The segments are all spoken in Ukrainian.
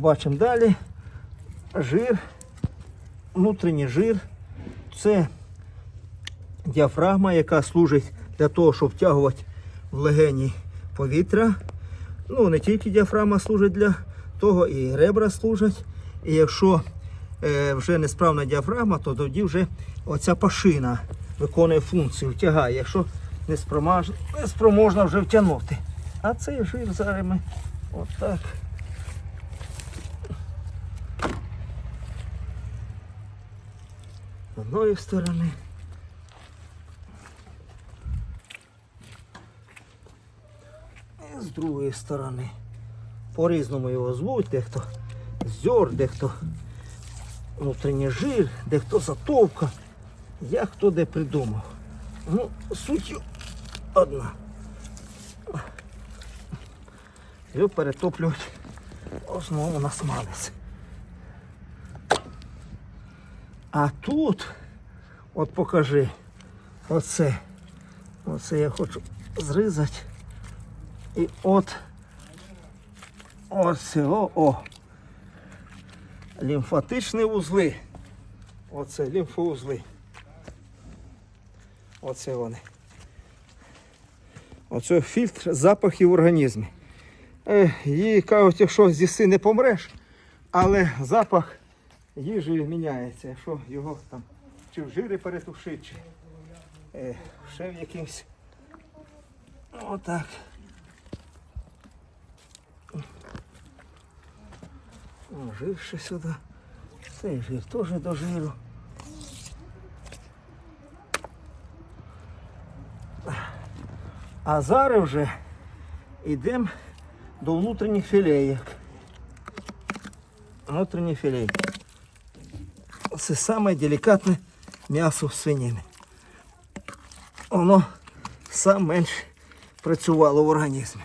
Бачимо далі. Жир, внутрішній жир. Це діафрагма, яка служить для того, щоб втягувати в легені повітря. Ну, не тільки діафрагма служить для того, і ребра служать. І якщо е, вже несправна діафрагма, то тоді вже оця пашина виконує функцію, втягає, якщо не спромаж- не вже втягнути. А цей жир зараз ми отак. Одної сторони. І з другої сторони. По-різному його звуть, дехто зьор, дехто внутрішній жир, дехто затовка. Як хто де придумав. Ну, суть одна. Його перетоплюють в основному на смалець. А тут, от покажи, оце, оце я хочу зрізати. І от оце, о, о. Лімфатичні вузли. Оце лімфоузли. Оце вони. Оце фільтр запахів в організмі. Їй кажуть, якщо з'їси не помреш, але запах їжі міняється, якщо його там чи в жирі перетушить, чи е, ще в якимсь. Отак. О, жир ще сюди. Цей жир теж до жиру. А зараз вже йдемо до внутрішніх філеїк. Внутрішні філеї. Це саме делікатне м'ясо свинини. Воно сам менше працювало в організмі.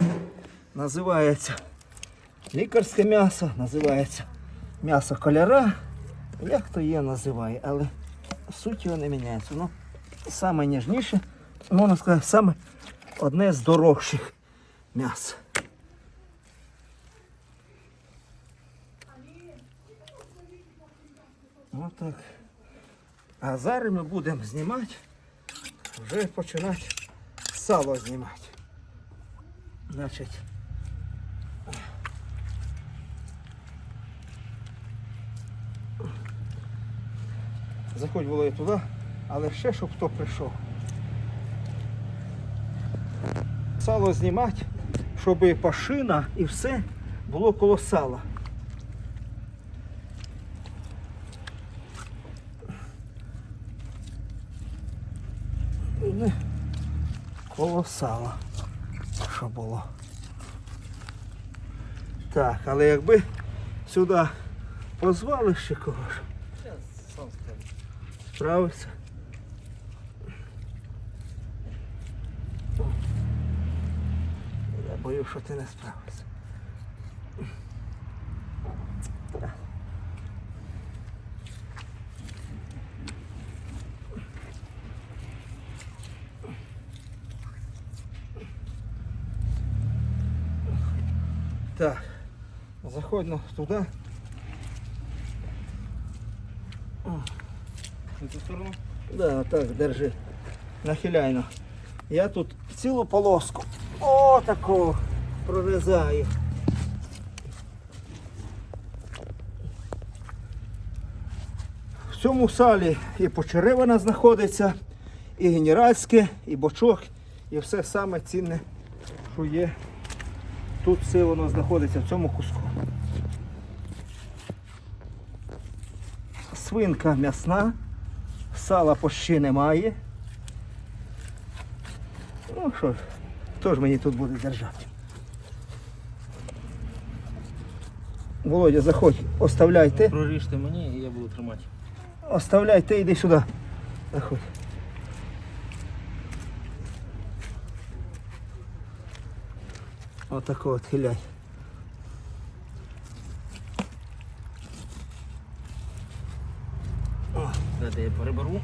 Називається лікарське м'ясо, називається м'ясо коляра. Як хто є, називає, але суть його не міняється. Воно саме ніжніше, можна сказати, саме одне з дорожчих м'яс. Отак. А зараз ми будемо знімати, вже починати сало знімати. Значить. Заходь було і туди, але ще щоб хто прийшов. Сало знімати, щоб пашина і все було коло сала. Ну, коло сала, що було. Так, але якби сюди позвали ще когось. Справиться. Я боюсь, що ти не справишся. Так, заходь ну, туди. На цю сторону? Да, так, держи. Нахиляйно. Я тут цілу полоску. О, таку прорізаю. В цьому салі і почеревина знаходиться, і генеральське, і бочок, і все саме цінне, що є. Тут все воно знаходиться в цьому куску. Свинка м'ясна. Сала почти немає. Ну що ж, хто ж мені тут буде держати? Володя, заходь, оставляйте. Проріжте мені і я буду тримати. Оставляйте, йди сюди. Заходь. Отако отхиляй. Дайте я переберу.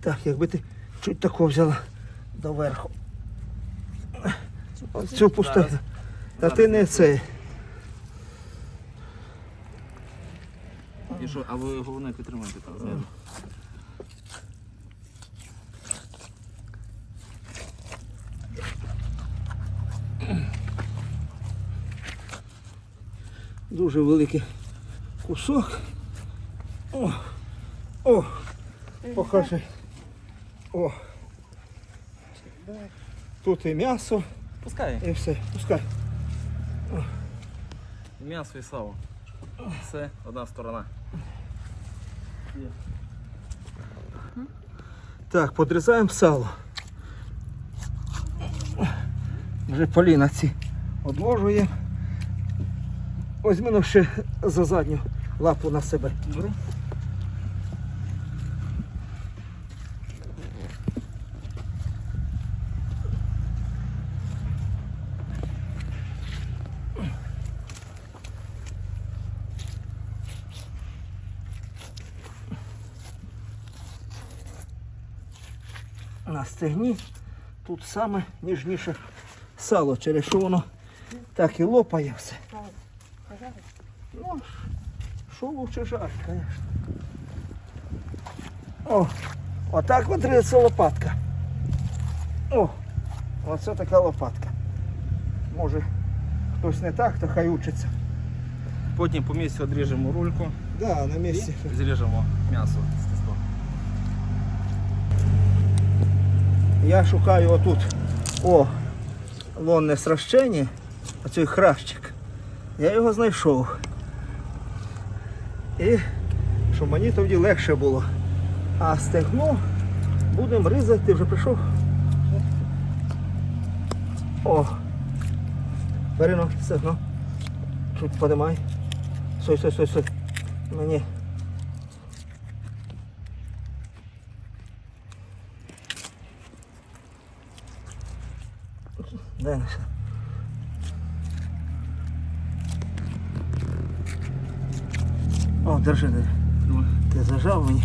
Так, якби ти чуть тако взяла доверху. Цю. Зараз. Та ти не це. Що, а ви головне підтримайте там знизу. Дуже великий кусок. О, о, покажи. О. Тут і м'ясо, Пускай. і все. Пускай. І М'ясо і сало. Все, одна сторона. Так, подрізаємо сало. Вже Поліна ці одложуємо. Ось ну, ще за задню лапу на себе. Беру. На стегні. Тут саме ніжніше сало, через що воно так і лопає все. Ну, що лучше жарт, звісно. О, отак от риться лопатка. О, оце така лопатка. Може, хтось не так, то хай учиться. Потім по місці відріжемо рульку Да, на місці. і зріжемо м'ясо з тістом. Я шукаю отут. О, лонне сращення, оцей хращик. Я його знайшов. І щоб мені тоді легше було. А стегно будемо різати, ти вже прийшов. О! Перино, стегно. Чуть подимай. Стой, стой, стой, стой. Мені. Дай на сюди. О, держи, держи. Давай. Ти зажав мені.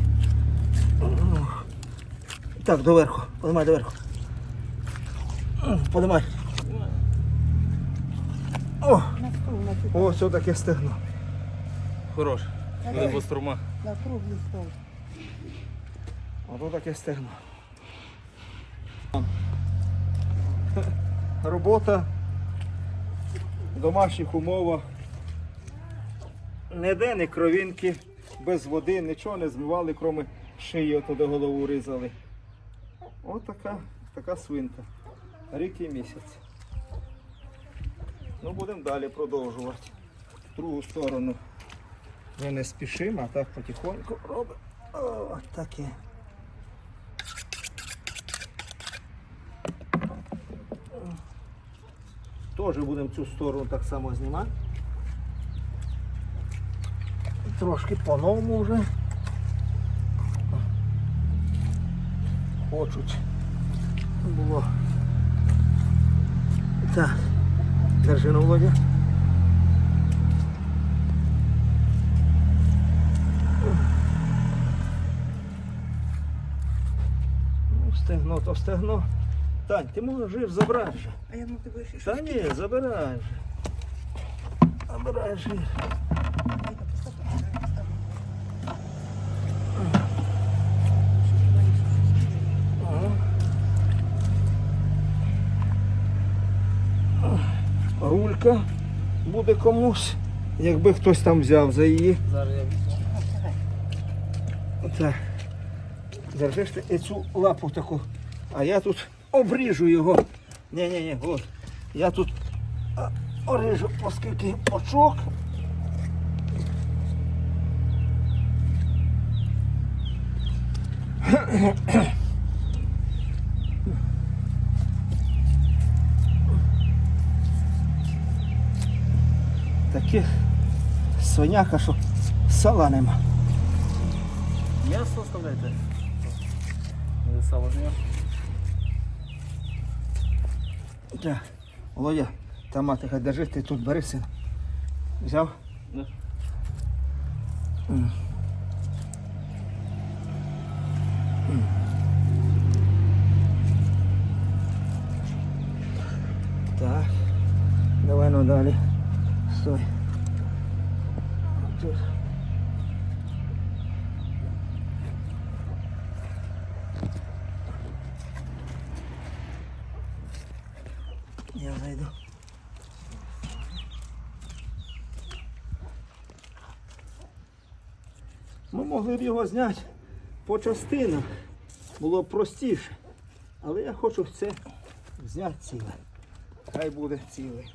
Ну. Так, доверху. Подимай доверху. Подимай. О! О, все таке стегно. Хорош. Буде бастурма. На круглий стол. Ото таке стегно. Робота в домашніх умовах. Ніде не кровінки, без води, нічого не змивали, крім шиї, до голову різали. Ось така, така свинка. Рік і місяць. Ну, будемо далі продовжувати. В другу сторону. Ми не спішимо, а так потихоньку робимо. О, таке. Теж будемо цю сторону так само знімати. Трошки по-новому вже. Хочуть. Було. Так. Держи на Володя. Ну, стегно то стегно. Тань, ти можеш жив забрати же. А я ну тебе ще Та ні, забирай же. Забирай Рулька буде комусь, якби хтось там взяв за її. Зараз я. Так. Держиш ти цю лапу таку. А я тут обріжу його. Ні, ні, ні, от. Я тут оріжу, оскільки очок. Таких свиняка, що сала нема. М'ясо оставляйте. Ви Сало зняв. Так, Володя, та мати, хай держи, ти тут бери син. Взяв? Да. М. М. далі. Стой. Тут. Я зайду. Ми могли б його зняти по частинах. Було б простіше. Але я хочу це зняти ціле. Хай буде цілий.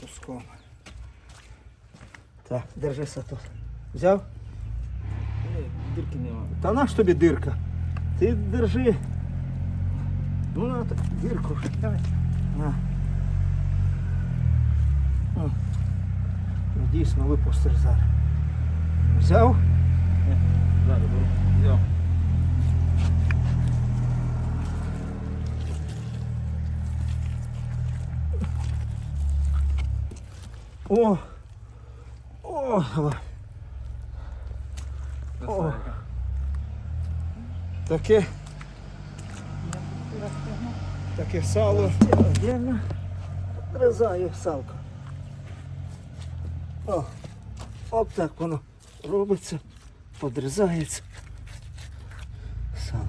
Куском. Так, держися тут. Взяв? Ні, дірки нема. Та наш тобі дирка. Ти держи. Ну на так, дирку. Давай. На. О. Ну, дійсно випустиш зараз. Взяв? Зараз беру. О! О! давай. Красавика. Таке. Таке сало. Отдельно. Отрізаю салко. О, от так воно робиться, подрізається. Сало.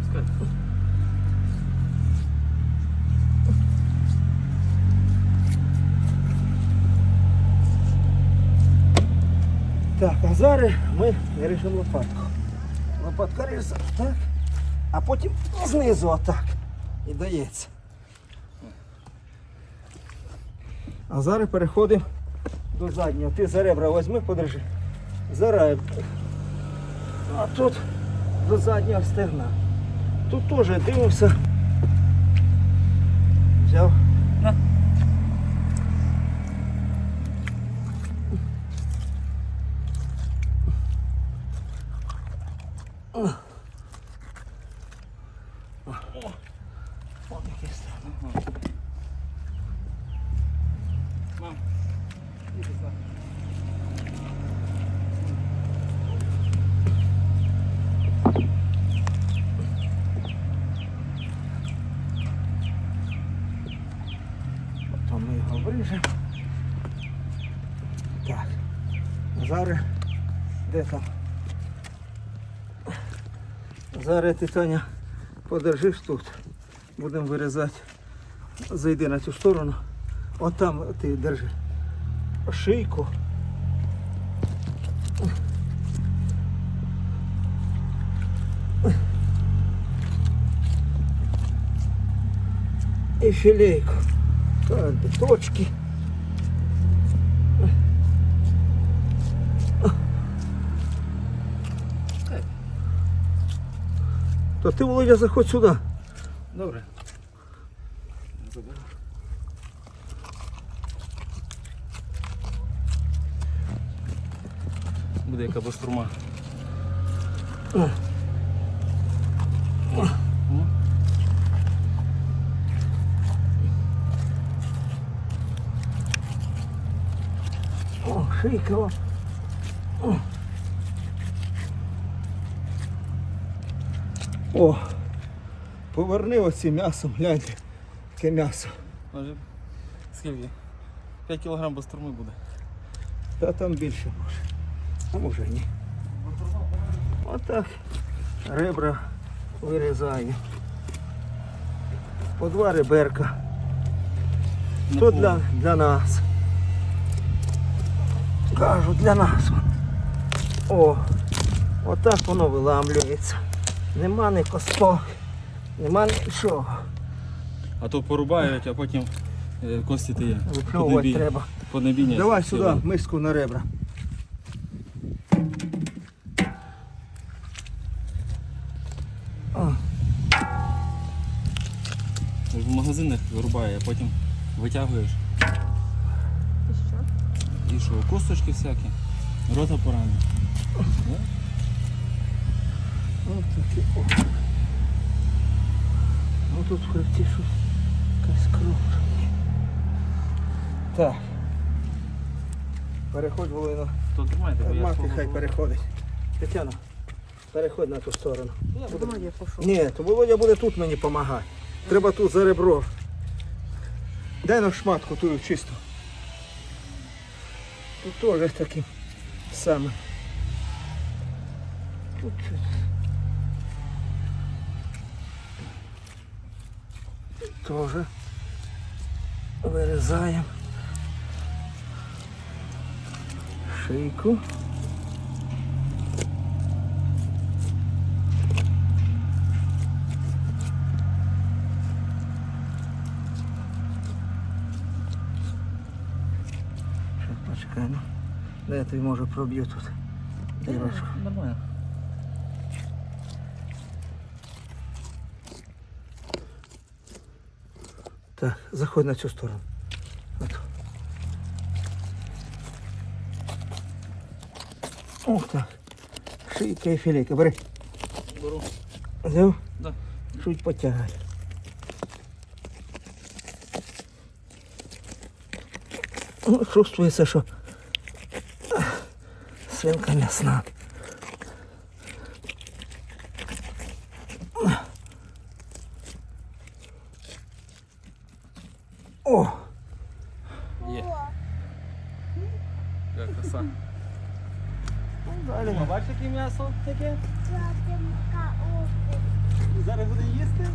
Пускай. Так, а зараз ми ріжемо лопатку. Лопатка ріжеться так, а потім знизу отак. І дається. А зараз переходимо до заднього. Ти за ребра візьми, подержи. За ребра. А тут до заднього стегна. Тут теж дивимося. Взяв. На. О, яке стегно. Ага. Мам, іди сюди. Потім ми його вріжемо. Так. Зараз де там? Зараз ти Таня подержиш тут. Будемо вирізати. Зайди на цю сторону. От там ти держи. Шийку. І філейку. Так, біточки. То ти, Володя, заходь сюди. Добре. Буде яка бастурма. О. Шийка. о. Поверни оці м'ясом, гляньте, яке м'ясо. Може, скільки? 5 кг бастурми буде. Та там більше може. Може ні. Отак ребра вирізаю. По два реберка. То для, для нас. Кажу, для нас. О, отак воно виламлюється. Нема ні косток, нема нічого. А то порубають, а потім е, кості є. Випльовувати треба. Поднебіння. Давай сюди миску на ребра. О, В магазинах вирубає, а потім витягуєш. І що? І що, косточки всякі, рота поранена. Да? от такі. О. Ну тут в хребті щось якась кров. Так. Переходь Володя. То тримайте, бо я Мати хай переходить. Тетяна, переходь на ту сторону. Я буду я пошов. Ні, то Володя буде тут мені допомагати. Треба тут за ребро. Дай нам шматку ту чисту. Тут теж таким самим. Тут щось. Тут теж вирізаємо. Шийку. Ще почекай, ну. Де я тобі може проб'ю тут. Дірочку. Нормально. Так, заходь на цю сторону. Ух так. Шийка і філейка. Бери. Беру. Взяв? Да. Чуть потягай. Ну, чувствується, що свинка м'ясна. О! Є. Як краса. Далі. М'ясо таке? Зараз буде їсти?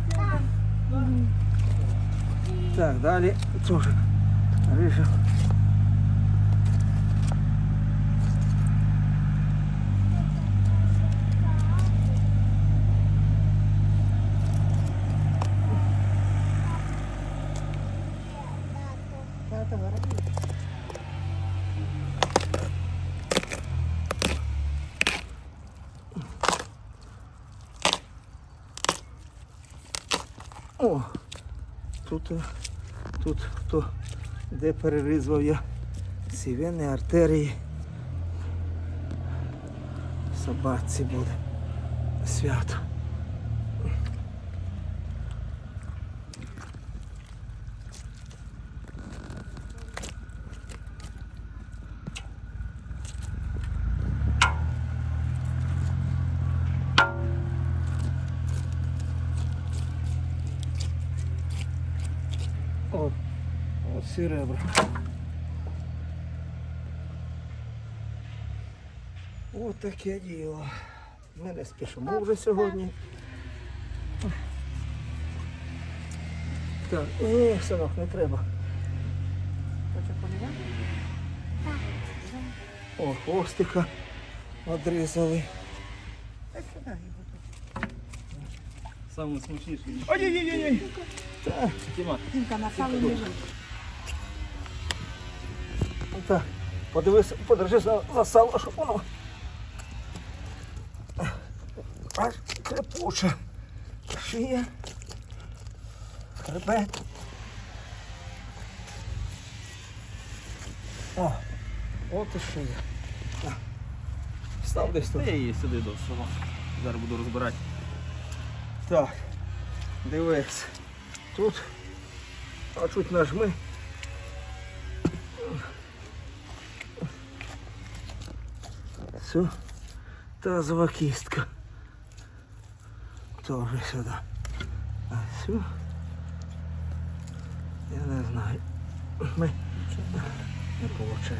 Так, далі теж ріжемо. О, е, тут хто де перерізав я ці артерії. Собаці буде свято. О, оці ребра. Ось таке діло. Ми не спішимо вже сьогодні. Так, ні, синок, не треба. Хоче полівати? О, хвостика одрізали. Саме смачніший. Ой-ой-ой! Тіма. на сало лежить. Так. Подивись, подержи за, за сало, щоб воно. Аж крепуче. Шия. Хребет. О, от і шия. Став десь тут. Я її сюди до свого. Зараз буду розбирати. Так, дивись. Тут а чуть нажми. Все. Тазова кістка. Тоже сюди. А цю я не знаю. Ми не виходить.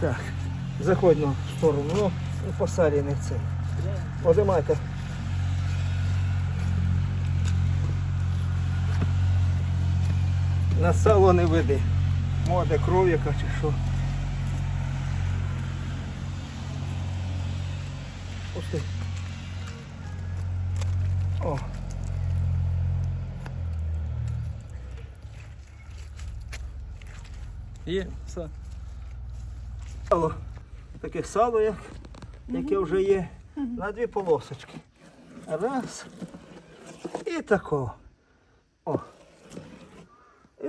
Так, заходь на сторону, ну, по салі не це. Подимайте. На сало не веди. Моде кров яка чи що. Пусти. О. Є, все. Сало. Таке сало, як, яке вже є, на дві полосочки. Раз. І тако. О.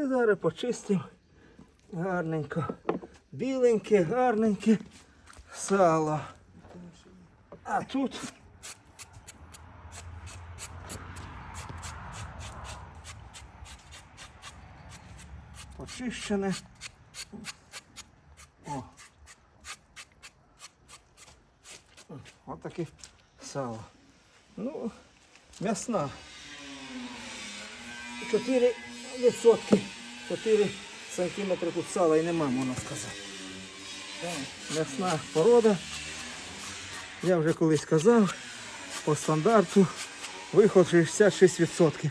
І зараз почистимо гарненько. Біленьке, гарненьке сало. А тут почищене. О. Ось таке сало. Ну, м'ясна. Чотири відсотки. 4 сантиметри тут сала і нема, можна сказати. М'ясна порода. Я вже колись казав, по стандарту виход 66%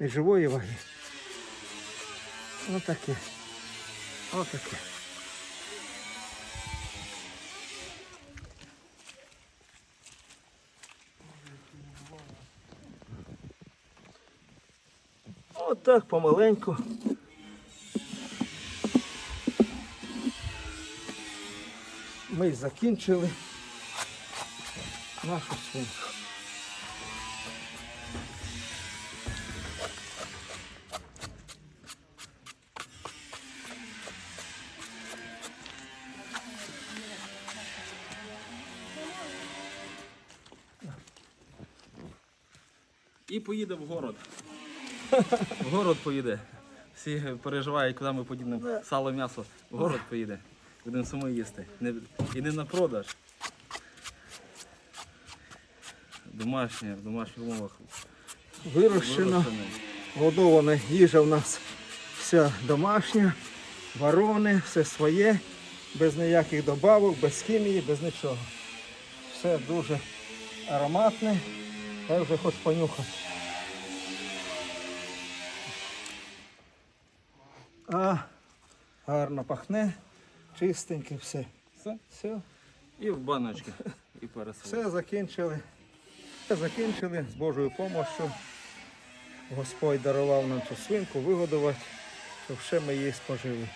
від живої ваги. Отаке. Отаке. Отак помаленьку. Ми закінчили нашу свинку. І поїде в город. В город поїде. Всі переживають, куди ми подінемо сало, м'ясо. В город поїде. Будемо самі їсти. Не, і не на продаж. Домашнє, в домашніх умовах. Вирощено. Вирощене. Годована їжа в нас вся домашня, варони, все своє, без ніяких добавок, без хімії, без нічого. Все дуже ароматне. Я вже хоч понюхати. А, гарно пахне, чистеньке все. Все. Все, І в баночки. І все закінчили. Все закінчили з Божою допомогою. Господь дарував нам цю свинку вигодувати, щоб ще ми її спожили.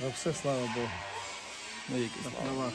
За все слава Богу. Слава. Слава.